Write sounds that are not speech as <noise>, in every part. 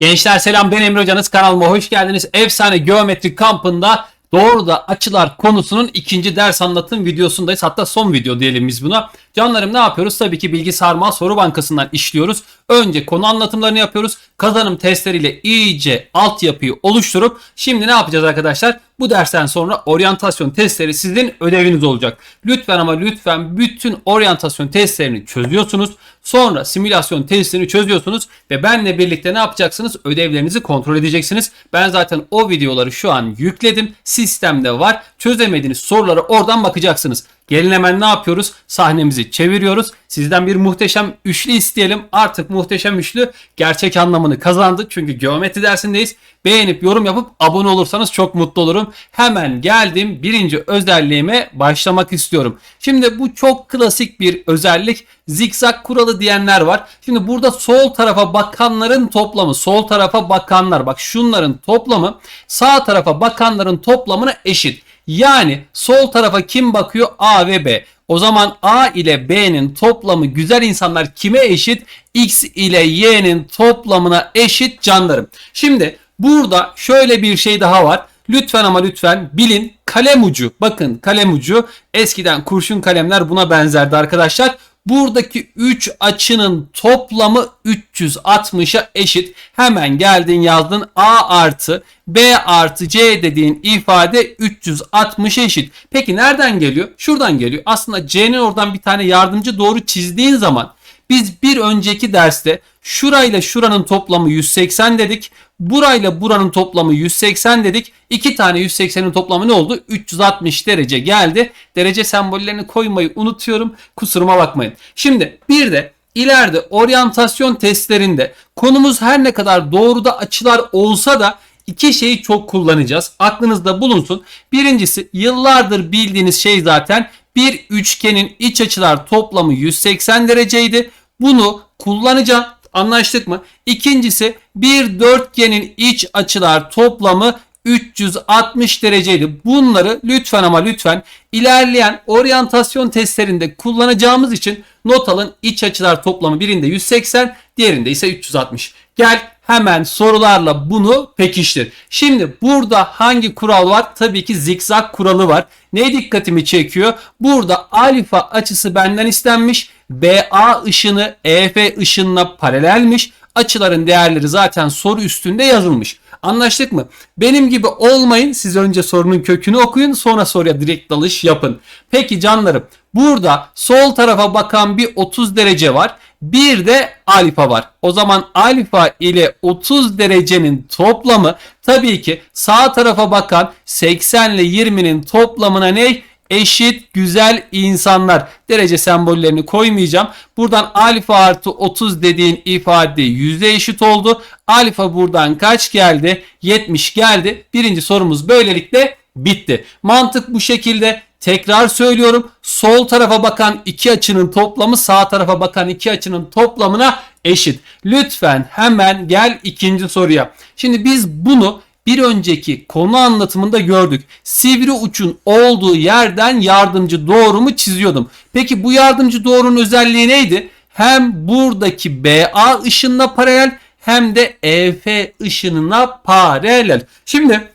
Gençler selam ben Emre Hocanız kanalıma hoş geldiniz. Efsane geometri kampında doğruda açılar konusunun ikinci ders anlatım videosundayız. Hatta son video diyelim biz buna. Canlarım ne yapıyoruz? Tabii ki bilgi sarmal soru bankasından işliyoruz. Önce konu anlatımlarını yapıyoruz. Kazanım testleriyle iyice altyapıyı oluşturup şimdi ne yapacağız arkadaşlar? Bu dersten sonra oryantasyon testleri sizin ödeviniz olacak. Lütfen ama lütfen bütün oryantasyon testlerini çözüyorsunuz. Sonra simülasyon testini çözüyorsunuz ve benle birlikte ne yapacaksınız? Ödevlerinizi kontrol edeceksiniz. Ben zaten o videoları şu an yükledim. Sistemde var. Çözemediğiniz sorulara oradan bakacaksınız. Gelin hemen ne yapıyoruz? Sahnemizi çeviriyoruz. Sizden bir muhteşem üçlü isteyelim. Artık muhteşem üçlü gerçek anlamını kazandı. Çünkü geometri dersindeyiz. Beğenip yorum yapıp abone olursanız çok mutlu olurum. Hemen geldim birinci özelliğime başlamak istiyorum. Şimdi bu çok klasik bir özellik. Zikzak kuralı diyenler var. Şimdi burada sol tarafa bakanların toplamı, sol tarafa bakanlar bak şunların toplamı sağ tarafa bakanların toplamına eşit. Yani sol tarafa kim bakıyor? A ve B. O zaman A ile B'nin toplamı güzel insanlar kime eşit? X ile Y'nin toplamına eşit canlarım. Şimdi burada şöyle bir şey daha var. Lütfen ama lütfen bilin kalem ucu. Bakın kalem ucu eskiden kurşun kalemler buna benzerdi arkadaşlar. Buradaki 3 açının toplamı 360'a eşit. Hemen geldin yazdın A artı B artı C dediğin ifade 360 eşit. Peki nereden geliyor? Şuradan geliyor. Aslında C'nin oradan bir tane yardımcı doğru çizdiğin zaman biz bir önceki derste şurayla şuranın toplamı 180 dedik. Burayla buranın toplamı 180 dedik. İki tane 180'in toplamı ne oldu? 360 derece geldi. Derece sembollerini koymayı unutuyorum. Kusuruma bakmayın. Şimdi bir de ileride oryantasyon testlerinde konumuz her ne kadar doğruda açılar olsa da iki şeyi çok kullanacağız. Aklınızda bulunsun. Birincisi yıllardır bildiğiniz şey zaten bir üçgenin iç açılar toplamı 180 dereceydi. Bunu kullanacağım. Anlaştık mı? İkincisi bir dörtgenin iç açılar toplamı 360 dereceydi. Bunları lütfen ama lütfen ilerleyen oryantasyon testlerinde kullanacağımız için not alın. İç açılar toplamı birinde 180, diğerinde ise 360. Gel hemen sorularla bunu pekiştir. Şimdi burada hangi kural var? Tabii ki zikzak kuralı var. Ne dikkatimi çekiyor? Burada alfa açısı benden istenmiş. BA ışını EF ışınına paralelmiş. Açıların değerleri zaten soru üstünde yazılmış. Anlaştık mı? Benim gibi olmayın. Siz önce sorunun kökünü okuyun sonra soruya direkt dalış yapın. Peki canlarım burada sol tarafa bakan bir 30 derece var. Bir de alfa var. O zaman alfa ile 30 derecenin toplamı tabii ki sağ tarafa bakan 80 ile 20'nin toplamına ne? Eşit güzel insanlar. Derece sembollerini koymayacağım. Buradan alfa artı 30 dediğin ifade yüzde eşit oldu. Alfa buradan kaç geldi? 70 geldi. Birinci sorumuz böylelikle bitti. Mantık bu şekilde. Tekrar söylüyorum. Sol tarafa bakan iki açının toplamı sağ tarafa bakan iki açının toplamına eşit. Lütfen hemen gel ikinci soruya. Şimdi biz bunu bir önceki konu anlatımında gördük. Sivri uçun olduğu yerden yardımcı doğrumu çiziyordum. Peki bu yardımcı doğrunun özelliği neydi? Hem buradaki BA ışınına paralel hem de EF ışınına paralel. Şimdi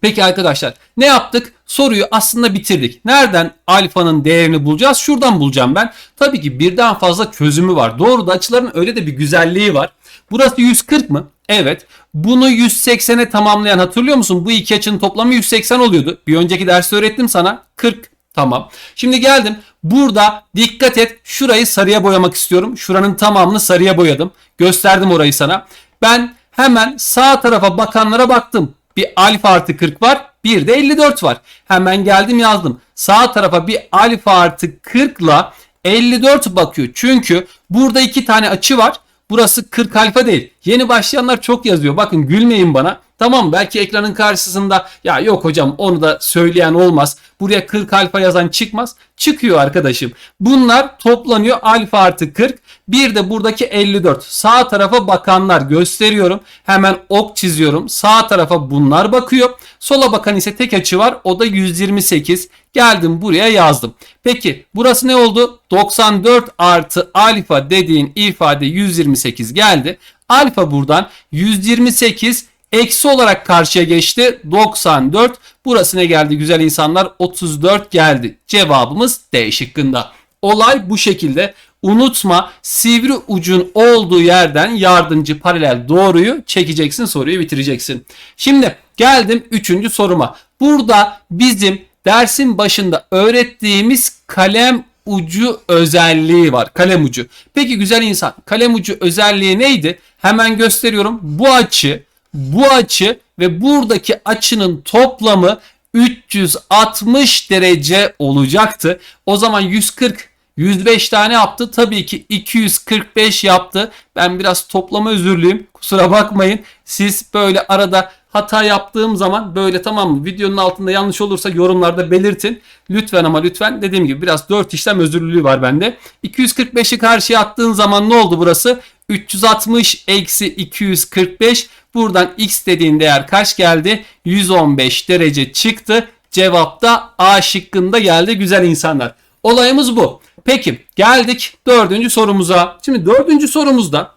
peki arkadaşlar ne yaptık? Soruyu aslında bitirdik. Nereden alfanın değerini bulacağız? Şuradan bulacağım ben. Tabii ki birden fazla çözümü var. Doğru da açıların öyle de bir güzelliği var. Burası 140 mı? Evet. Bunu 180'e tamamlayan hatırlıyor musun? Bu iki açının toplamı 180 oluyordu. Bir önceki derste öğrettim sana. 40. Tamam. Şimdi geldim. Burada dikkat et. Şurayı sarıya boyamak istiyorum. Şuranın tamamını sarıya boyadım. Gösterdim orayı sana. Ben hemen sağ tarafa bakanlara baktım. Bir alfa artı 40 var. Bir de 54 var. Hemen geldim yazdım. Sağ tarafa bir alfa artı 40 ile 54 bakıyor. Çünkü burada iki tane açı var. Burası 40 alfa değil. Yeni başlayanlar çok yazıyor. Bakın gülmeyin bana. Tamam belki ekranın karşısında ya yok hocam onu da söyleyen olmaz. Buraya 40 alfa yazan çıkmaz. Çıkıyor arkadaşım. Bunlar toplanıyor alfa artı 40. Bir de buradaki 54. Sağ tarafa bakanlar gösteriyorum. Hemen ok çiziyorum. Sağ tarafa bunlar bakıyor. Sola bakan ise tek açı var. O da 128. Geldim buraya yazdım. Peki burası ne oldu? 94 artı alfa dediğin ifade 128 geldi. Alfa buradan 128 eksi olarak karşıya geçti. 94. Burası ne geldi güzel insanlar? 34 geldi. Cevabımız D şıkkında. Olay bu şekilde. Unutma sivri ucun olduğu yerden yardımcı paralel doğruyu çekeceksin soruyu bitireceksin. Şimdi geldim 3. soruma. Burada bizim dersin başında öğrettiğimiz kalem ucu özelliği var. Kalem ucu. Peki güzel insan kalem ucu özelliği neydi? Hemen gösteriyorum. Bu açı, bu açı ve buradaki açının toplamı 360 derece olacaktı. O zaman 140 105 tane yaptı. Tabii ki 245 yaptı. Ben biraz toplama özürlüyüm. Kusura bakmayın. Siz böyle arada hata yaptığım zaman böyle tamam mı? Videonun altında yanlış olursa yorumlarda belirtin. Lütfen ama lütfen dediğim gibi biraz 4 işlem özürlülüğü var bende. 245'i karşıya attığın zaman ne oldu burası? 360 eksi 245. Buradan x dediğin değer kaç geldi? 115 derece çıktı. Cevap da A şıkkında geldi güzel insanlar. Olayımız bu. Peki geldik dördüncü sorumuza. Şimdi dördüncü sorumuzda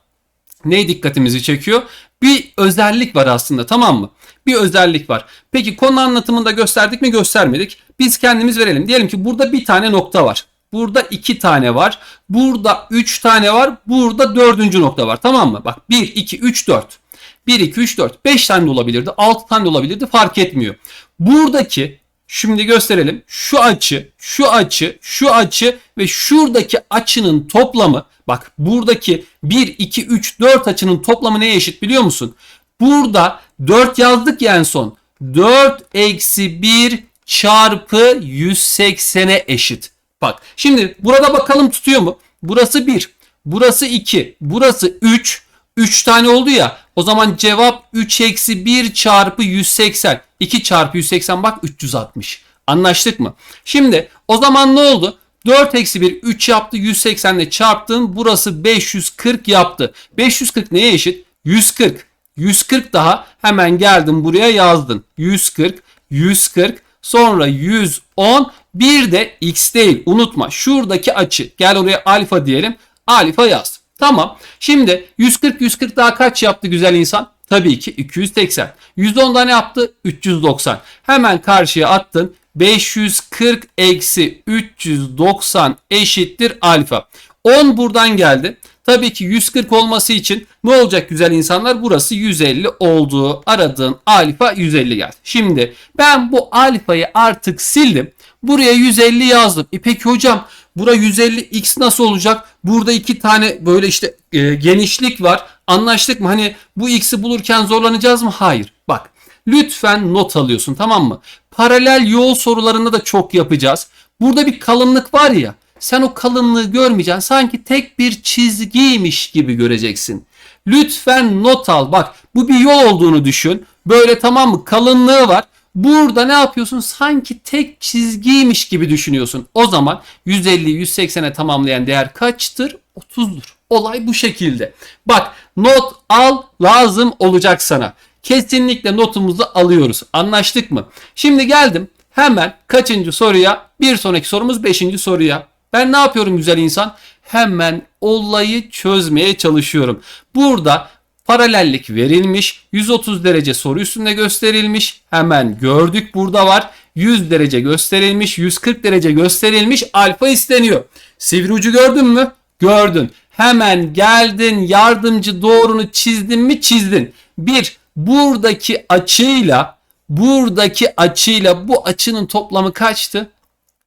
ne dikkatimizi çekiyor? Bir özellik var aslında tamam mı? Bir özellik var. Peki konu anlatımında gösterdik mi göstermedik. Biz kendimiz verelim. Diyelim ki burada bir tane nokta var. Burada iki tane var. Burada üç tane var. Burada dördüncü nokta var. Tamam mı? Bak 1, 2, 3, 4. 1, 2, 3, 4. 5 tane de olabilirdi. 6 tane de olabilirdi. Fark etmiyor. Buradaki Şimdi gösterelim. Şu açı, şu açı, şu açı ve şuradaki açının toplamı bak buradaki 1, 2, 3, 4 açının toplamı neye eşit biliyor musun? Burada 4 yazdık ya en son. 4 eksi 1 çarpı 180'e eşit. Bak şimdi burada bakalım tutuyor mu? Burası 1, burası 2, burası 3. 3 tane oldu ya. O zaman cevap 3 eksi 1 çarpı 180. 2 çarpı 180 bak 360. Anlaştık mı? Şimdi o zaman ne oldu? 4 eksi 1 3 yaptı. 180 ile çarptın. Burası 540 yaptı. 540 neye eşit? 140. 140 daha hemen geldim buraya yazdın. 140, 140 sonra 110 bir de x değil unutma şuradaki açı gel oraya alfa diyelim alfa yaz. Tamam. Şimdi 140 140 daha kaç yaptı güzel insan? Tabii ki 280. 110'da ne yaptı? 390. Hemen karşıya attın. 540 eksi 390 eşittir alfa. 10 buradan geldi. Tabii ki 140 olması için ne olacak güzel insanlar? Burası 150 olduğu aradığın alfa 150 geldi. Şimdi ben bu alfayı artık sildim. Buraya 150 yazdım. E peki hocam bura 150 x nasıl olacak? Burada iki tane böyle işte e, genişlik var. Anlaştık mı? Hani bu x'i bulurken zorlanacağız mı? Hayır. Bak lütfen not alıyorsun tamam mı? Paralel yol sorularında da çok yapacağız. Burada bir kalınlık var ya. Sen o kalınlığı görmeyeceksin. Sanki tek bir çizgiymiş gibi göreceksin. Lütfen not al. Bak bu bir yol olduğunu düşün. Böyle tamam mı? Kalınlığı var. Burada ne yapıyorsun? Sanki tek çizgiymiş gibi düşünüyorsun. O zaman 150 180'e tamamlayan değer kaçtır? 30'dur. Olay bu şekilde. Bak not al lazım olacak sana. Kesinlikle notumuzu alıyoruz. Anlaştık mı? Şimdi geldim hemen kaçıncı soruya? Bir sonraki sorumuz 5. soruya. Ben ne yapıyorum güzel insan? Hemen olayı çözmeye çalışıyorum. Burada paralellik verilmiş. 130 derece soru üstünde gösterilmiş. Hemen gördük burada var. 100 derece gösterilmiş. 140 derece gösterilmiş. Alfa isteniyor. Sivri ucu gördün mü? Gördün. Hemen geldin yardımcı doğrunu çizdin mi? Çizdin. Bir buradaki açıyla buradaki açıyla bu açının toplamı kaçtı?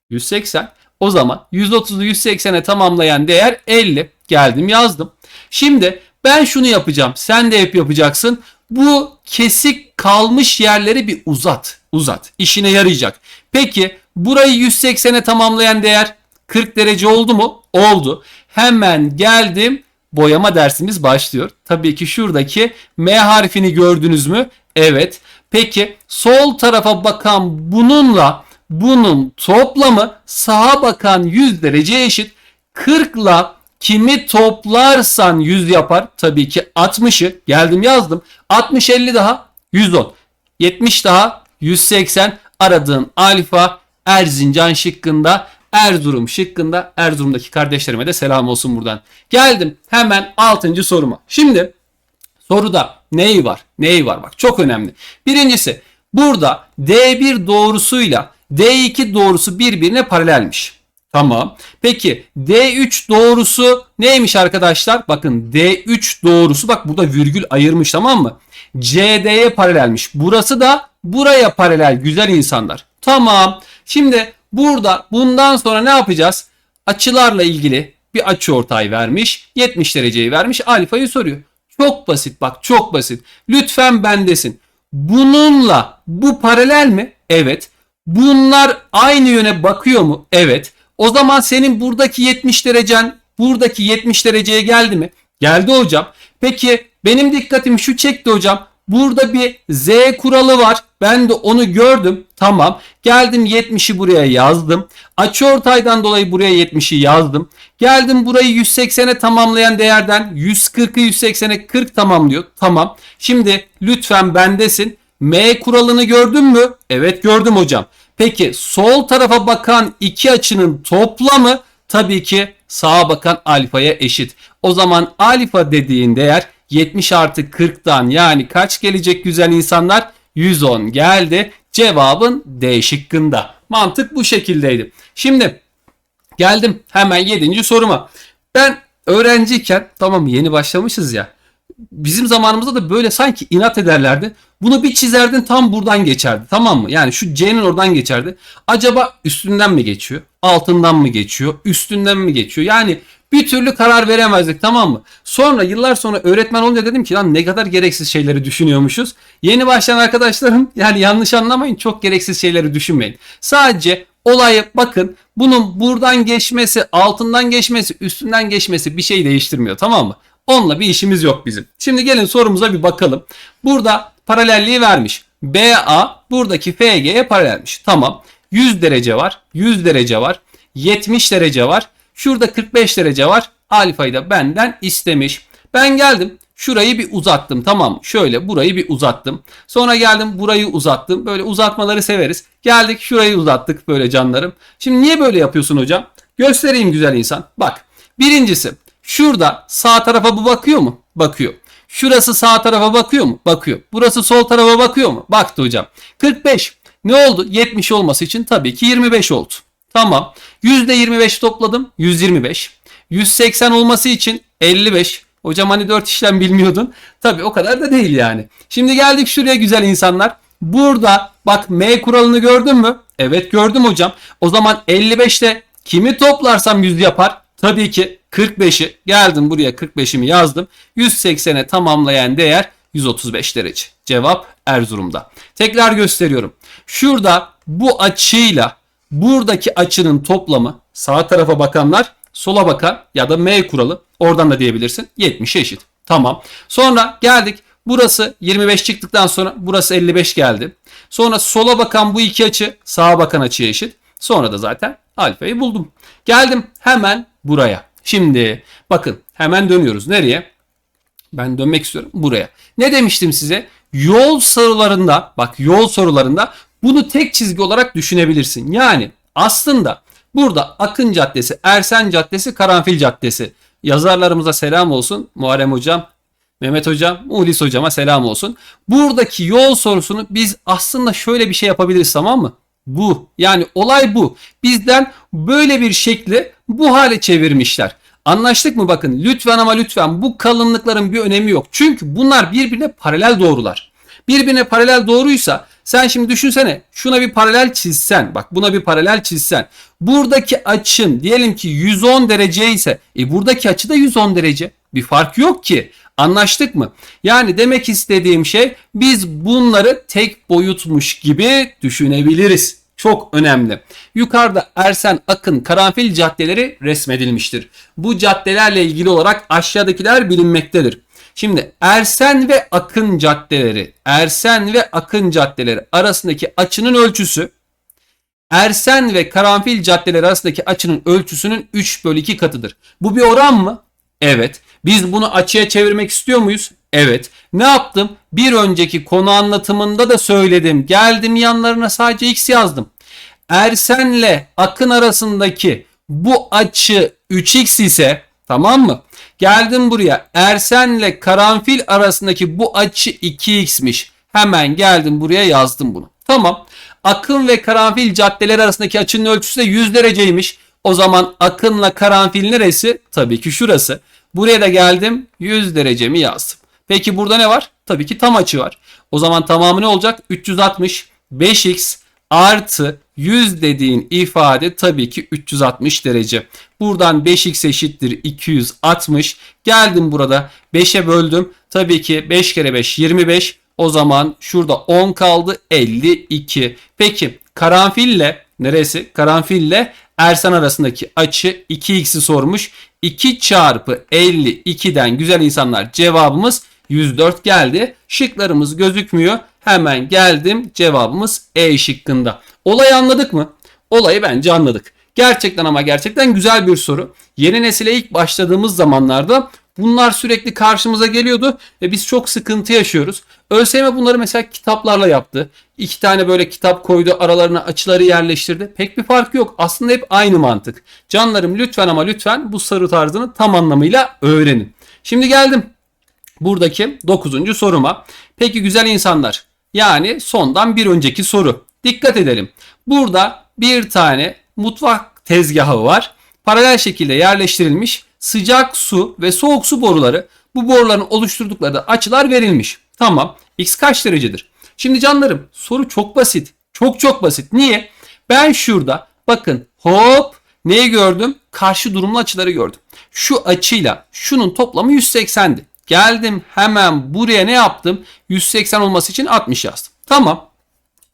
180. O zaman 130'u 180'e tamamlayan değer 50. Geldim yazdım. Şimdi ben şunu yapacağım. Sen de hep yapacaksın. Bu kesik kalmış yerleri bir uzat. Uzat. İşine yarayacak. Peki burayı 180'e tamamlayan değer 40 derece oldu mu? Oldu. Hemen geldim. Boyama dersimiz başlıyor. Tabii ki şuradaki M harfini gördünüz mü? Evet. Peki sol tarafa bakan bununla bunun toplamı sağa bakan 100 derece eşit. 40 ile kimi toplarsan 100 yapar. Tabii ki 60'ı geldim yazdım. 60 50 daha 110. 70 daha 180 aradığın alfa Erzincan şıkkında Erzurum şıkkında Erzurum'daki kardeşlerime de selam olsun buradan. Geldim hemen 6. soruma. Şimdi Soruda neyi var? Neyi var? Bak çok önemli. Birincisi burada D1 doğrusuyla D2 doğrusu birbirine paralelmiş. Tamam. Peki D3 doğrusu neymiş arkadaşlar? Bakın D3 doğrusu bak burada virgül ayırmış tamam mı? CD'ye paralelmiş. Burası da buraya paralel güzel insanlar. Tamam. Şimdi burada bundan sonra ne yapacağız? Açılarla ilgili bir açı ortay vermiş. 70 dereceyi vermiş. Alfayı soruyor. Çok basit bak çok basit. Lütfen bendesin. Bununla bu paralel mi? Evet. Bunlar aynı yöne bakıyor mu? Evet. O zaman senin buradaki 70 derecen buradaki 70 dereceye geldi mi? Geldi hocam. Peki benim dikkatimi şu çekti hocam. Burada bir Z kuralı var. Ben de onu gördüm. Tamam. Geldim 70'i buraya yazdım. Açıortaydan dolayı buraya 70'i yazdım. Geldim burayı 180'e tamamlayan değerden 140'ı 180'e 40 tamamlıyor. Tamam. Şimdi lütfen bendesin. M kuralını gördün mü? Evet gördüm hocam. Peki sol tarafa bakan iki açının toplamı tabii ki sağa bakan alfaya eşit. O zaman alfa dediğin değer 70 artı 40'tan yani kaç gelecek güzel insanlar? 110 geldi. Cevabın D şıkkında. Mantık bu şekildeydi. Şimdi geldim hemen 7. soruma. Ben öğrenciyken tamam yeni başlamışız ya. Bizim zamanımızda da böyle sanki inat ederlerdi. Bunu bir çizerdin tam buradan geçerdi tamam mı? Yani şu C'nin oradan geçerdi. Acaba üstünden mi geçiyor? Altından mı geçiyor? Üstünden mi geçiyor? Yani bir türlü karar veremezdik tamam mı? Sonra yıllar sonra öğretmen olunca dedim ki lan ne kadar gereksiz şeyleri düşünüyormuşuz. Yeni başlayan arkadaşlarım <laughs> yani yanlış anlamayın çok gereksiz şeyleri düşünmeyin. Sadece olayı bakın bunun buradan geçmesi, altından geçmesi, üstünden geçmesi bir şey değiştirmiyor tamam mı? Onunla bir işimiz yok bizim. Şimdi gelin sorumuza bir bakalım. Burada paralelliği vermiş. BA buradaki FG'ye paralelmiş. Tamam. 100 derece var. 100 derece var. 70 derece var. Şurada 45 derece var. Alfayı da benden istemiş. Ben geldim. Şurayı bir uzattım tamam? Şöyle burayı bir uzattım. Sonra geldim burayı uzattım. Böyle uzatmaları severiz. Geldik şurayı uzattık böyle canlarım. Şimdi niye böyle yapıyorsun hocam? Göstereyim güzel insan. Bak. Birincisi şurada sağ tarafa bu bakıyor mu? Bakıyor. Şurası sağ tarafa bakıyor mu? Bakıyor. Burası sol tarafa bakıyor mu? Baktı hocam. 45. Ne oldu? 70 olması için tabii ki 25 oldu. Tamam. %25 topladım. 125. 180 olması için 55. Hocam hani 4 işlem bilmiyordun. Tabii o kadar da değil yani. Şimdi geldik şuraya güzel insanlar. Burada bak M kuralını gördün mü? Evet gördüm hocam. O zaman 55'te kimi toplarsam 100 yapar? Tabii ki 45'i geldim buraya 45'imi yazdım. 180'e tamamlayan değer 135 derece. Cevap Erzurum'da. Tekrar gösteriyorum. Şurada bu açıyla buradaki açının toplamı sağ tarafa bakanlar sola bakan ya da M kuralı oradan da diyebilirsin 70 eşit. Tamam. Sonra geldik. Burası 25 çıktıktan sonra burası 55 geldi. Sonra sola bakan bu iki açı sağa bakan açıya eşit. Sonra da zaten alfayı buldum. Geldim hemen buraya. Şimdi bakın hemen dönüyoruz. Nereye? Ben dönmek istiyorum buraya. Ne demiştim size? Yol sorularında bak yol sorularında bunu tek çizgi olarak düşünebilirsin. Yani aslında burada Akın Caddesi, Ersen Caddesi, Karanfil Caddesi. Yazarlarımıza selam olsun. Muharrem Hocam, Mehmet Hocam, Ulis Hocama selam olsun. Buradaki yol sorusunu biz aslında şöyle bir şey yapabiliriz tamam mı? Bu. Yani olay bu. Bizden böyle bir şekli bu hale çevirmişler. Anlaştık mı bakın lütfen ama lütfen bu kalınlıkların bir önemi yok. Çünkü bunlar birbirine paralel doğrular. Birbirine paralel doğruysa sen şimdi düşünsene şuna bir paralel çizsen bak buna bir paralel çizsen buradaki açın diyelim ki 110 derece ise e buradaki açı da 110 derece bir fark yok ki anlaştık mı? Yani demek istediğim şey biz bunları tek boyutmuş gibi düşünebiliriz. Çok önemli. Yukarıda Ersen, Akın, Karanfil caddeleri resmedilmiştir. Bu caddelerle ilgili olarak aşağıdakiler bilinmektedir. Şimdi Ersen ve Akın caddeleri, Ersen ve Akın caddeleri arasındaki açının ölçüsü Ersen ve Karanfil caddeleri arasındaki açının ölçüsünün 3 bölü 2 katıdır. Bu bir oran mı? Evet. Biz bunu açıya çevirmek istiyor muyuz? Evet. Ne yaptım? Bir önceki konu anlatımında da söyledim. Geldim yanlarına sadece x yazdım. Ersen'le Akın arasındaki bu açı 3x ise Tamam mı? Geldim buraya. Ersen'le karanfil arasındaki bu açı 2x'miş. Hemen geldim buraya yazdım bunu. Tamam. Akın ve karanfil caddeleri arasındaki açının ölçüsü de 100 dereceymiş. O zaman akınla karanfil neresi? Tabii ki şurası. Buraya da geldim 100 derecemi yazdım. Peki burada ne var? Tabii ki tam açı var. O zaman tamamı ne olacak? 360 5x artı 100 dediğin ifade tabii ki 360 derece. Buradan 5x eşittir 260. Geldim burada 5'e böldüm. Tabii ki 5 kere 5 25. O zaman şurada 10 kaldı 52. Peki karanfille neresi? Karanfille Ersan arasındaki açı 2x'i sormuş. 2 çarpı 52'den güzel insanlar cevabımız 104 geldi. Şıklarımız gözükmüyor. Hemen geldim cevabımız E şıkkında. Olayı anladık mı? Olayı bence anladık. Gerçekten ama gerçekten güzel bir soru. Yeni nesile ilk başladığımız zamanlarda bunlar sürekli karşımıza geliyordu ve biz çok sıkıntı yaşıyoruz. ÖSYM bunları mesela kitaplarla yaptı. İki tane böyle kitap koydu aralarına açıları yerleştirdi. Pek bir fark yok. Aslında hep aynı mantık. Canlarım lütfen ama lütfen bu soru tarzını tam anlamıyla öğrenin. Şimdi geldim buradaki 9. soruma. Peki güzel insanlar yani sondan bir önceki soru. Dikkat edelim. Burada bir tane mutfak tezgahı var. Paralel şekilde yerleştirilmiş sıcak su ve soğuk su boruları bu boruların oluşturdukları açılar verilmiş. Tamam. X kaç derecedir? Şimdi canlarım soru çok basit. Çok çok basit. Niye? Ben şurada bakın hop neyi gördüm? Karşı durumlu açıları gördüm. Şu açıyla şunun toplamı 180'di. Geldim hemen buraya ne yaptım? 180 olması için 60 yazdım. Tamam.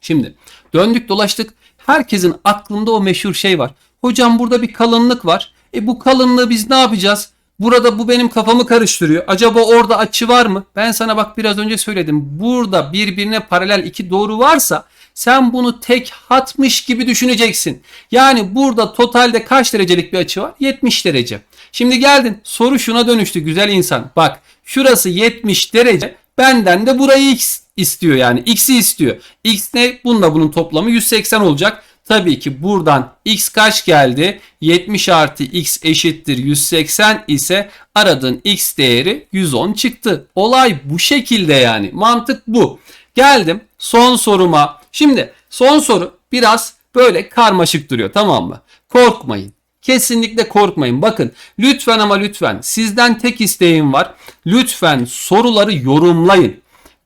Şimdi döndük dolaştık. Herkesin aklında o meşhur şey var. Hocam burada bir kalınlık var. E bu kalınlığı biz ne yapacağız? Burada bu benim kafamı karıştırıyor. Acaba orada açı var mı? Ben sana bak biraz önce söyledim. Burada birbirine paralel iki doğru varsa sen bunu tek hatmış gibi düşüneceksin. Yani burada totalde kaç derecelik bir açı var? 70 derece. Şimdi geldin soru şuna dönüştü güzel insan. Bak şurası 70 derece benden de burayı x istiyor yani x'i istiyor. x ne? Bununla bunun toplamı 180 olacak. Tabii ki buradan x kaç geldi? 70 artı x eşittir 180 ise aradığın x değeri 110 çıktı. Olay bu şekilde yani. Mantık bu. Geldim son soruma. Şimdi son soru biraz böyle karmaşık duruyor tamam mı? Korkmayın. Kesinlikle korkmayın. Bakın lütfen ama lütfen sizden tek isteğim var. Lütfen soruları yorumlayın.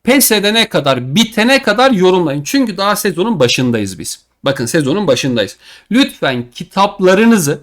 Pes edene kadar, bitene kadar yorumlayın. Çünkü daha sezonun başındayız biz. Bakın sezonun başındayız. Lütfen kitaplarınızı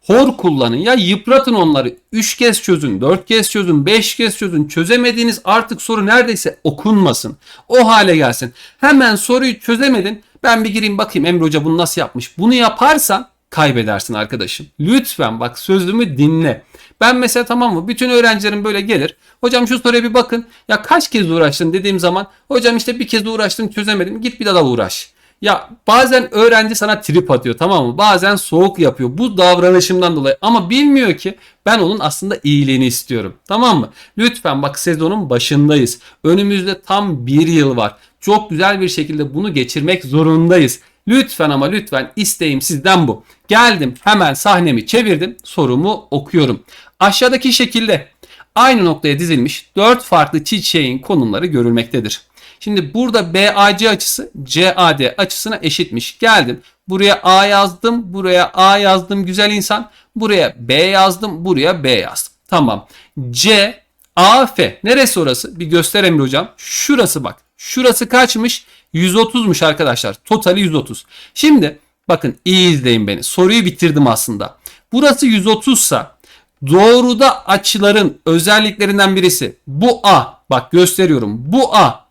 hor kullanın ya yıpratın onları. 3 kez çözün, 4 kez çözün, 5 kez çözün. Çözemediğiniz artık soru neredeyse okunmasın. O hale gelsin. Hemen soruyu çözemedin. Ben bir gireyim bakayım Emre Hoca bunu nasıl yapmış. Bunu yaparsan kaybedersin arkadaşım. Lütfen bak sözümü dinle. Ben mesela tamam mı bütün öğrencilerim böyle gelir. Hocam şu soruya bir bakın. Ya kaç kez uğraştın dediğim zaman hocam işte bir kez uğraştım çözemedim. Git bir daha uğraş. Ya bazen öğrenci sana trip atıyor tamam mı? Bazen soğuk yapıyor. Bu davranışımdan dolayı ama bilmiyor ki ben onun aslında iyiliğini istiyorum. Tamam mı? Lütfen bak sezonun başındayız. Önümüzde tam bir yıl var. Çok güzel bir şekilde bunu geçirmek zorundayız. Lütfen ama lütfen isteğim sizden bu. Geldim hemen sahnemi çevirdim sorumu okuyorum. Aşağıdaki şekilde aynı noktaya dizilmiş 4 farklı çiçeğin konumları görülmektedir. Şimdi burada BAC açısı CAD açısına eşitmiş. Geldim. Buraya A yazdım. Buraya A yazdım güzel insan. Buraya B yazdım. Buraya B yazdım. Tamam. C AF. Neresi orası? Bir göster hocam. Şurası bak. Şurası kaçmış? 130'muş arkadaşlar. Totali 130. Şimdi bakın iyi izleyin beni. Soruyu bitirdim aslında. Burası 130 sa doğruda açıların özelliklerinden birisi bu A. Bak gösteriyorum. Bu A.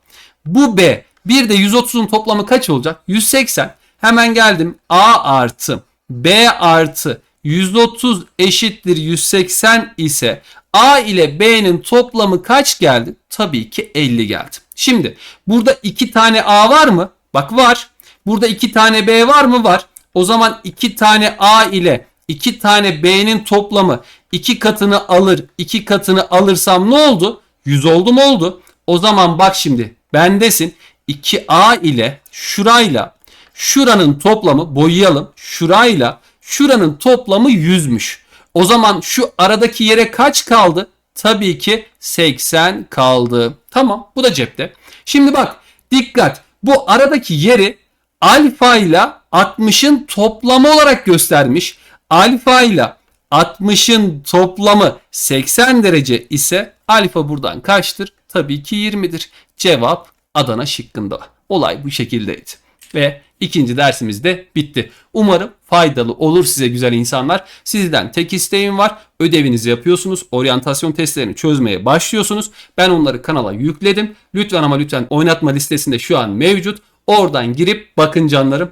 Bu B. Bir de 130'un toplamı kaç olacak? 180. Hemen geldim. A artı B artı 130 eşittir 180 ise A ile B'nin toplamı kaç geldi? Tabii ki 50 geldi. Şimdi burada iki tane A var mı? Bak var. Burada iki tane B var mı? Var. O zaman iki tane A ile iki tane B'nin toplamı iki katını alır. iki katını alırsam ne oldu? 100 oldu mu oldu? O zaman bak şimdi bendesin. 2A ile şurayla şuranın toplamı boyayalım. Şurayla şuranın toplamı 100'müş. O zaman şu aradaki yere kaç kaldı? Tabii ki 80 kaldı. Tamam bu da cepte. Şimdi bak dikkat bu aradaki yeri alfa ile 60'ın toplamı olarak göstermiş. Alfa ile 60'ın toplamı 80 derece ise alfa buradan kaçtır? Tabii ki 20'dir. Cevap Adana şıkkında. Olay bu şekildeydi. Ve ikinci dersimiz de bitti. Umarım faydalı olur size güzel insanlar. Sizden tek isteğim var. Ödevinizi yapıyorsunuz. Oryantasyon testlerini çözmeye başlıyorsunuz. Ben onları kanala yükledim. Lütfen ama lütfen oynatma listesinde şu an mevcut. Oradan girip bakın canlarım.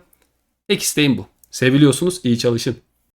Tek isteğim bu. Seviliyorsunuz. iyi çalışın.